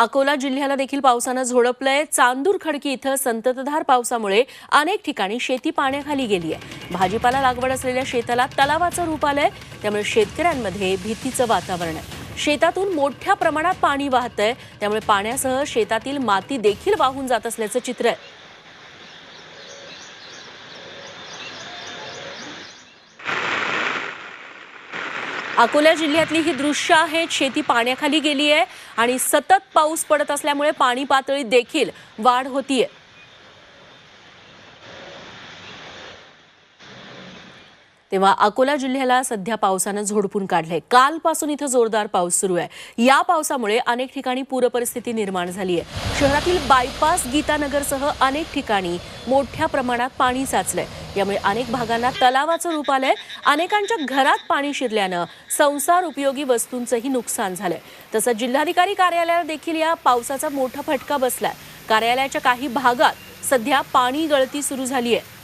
अकोला जिल्ह्याला देखील पावसानं झोडपलंय. चांदूर खडकी इथं संततधार पावसामुळे अनेक ठिकाणी शेती पाण्याखाली गेली आहे भाजीपाला लागवड असलेल्या शेताला तलावाचं रूप आलंय. त्यामुळे शेतकऱ्यांमध्ये भीतीचं वातावरण आहे. शेतातून मोठ्या प्रमाणात पाणी वाहतंय. त्यामुळे पाण्यासह शेतातील माती देखील वाहून जात असल्याचं चित्र आहे. अकोला जिल्ह्यातली ही दृश्य आहेत शेती पाण्याखाली गेली आहे आणि सतत पाऊस पडत असल्यामुळे पाणी पातळीत देखील वाढ होतीये. तेव्हा अकोला जिल्ह्याला सध्या पावसानं झोडपून काढलंय. कालपासून इथं जोरदार पाऊस सुरू आहे. या पावसामुळे अनेक ठिकाणी पूरपरिस्थिती निर्माण झाली आहे. शहरातील बायपास गीतानगरसह अनेक ठिकाणी मोठ्या प्रमाणात पाणी साचलंय. यामुळे अनेक भागांना तलावाचं रूप आलंय. अनेकांच्या घरात पाणी शिरल्यानं संसार उपयोगी वस्तूंचंही नुकसान झालंय. तसंच जिल्हाधिकारी कार्यालयाला देखील या पावसाचा मोठा फटका बसलाय. कार्यालयाच्या काही भागात सध्या पाणी गळती सुरू झाली आहे